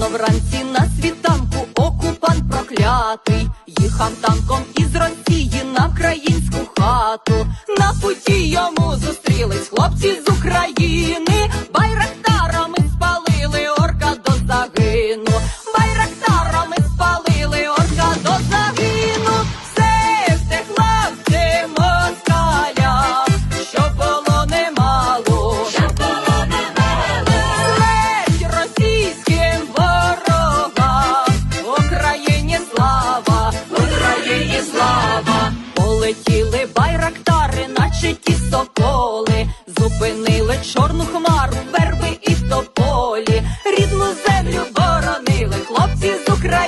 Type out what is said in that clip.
Рано вранці на світанку окупант проклятий, їхав танком із Росії на українську хату. На путі йому зустрілись хлопці з України. зупинили чорну хмару, верби і тополі, рідну землю боронили хлопці з України.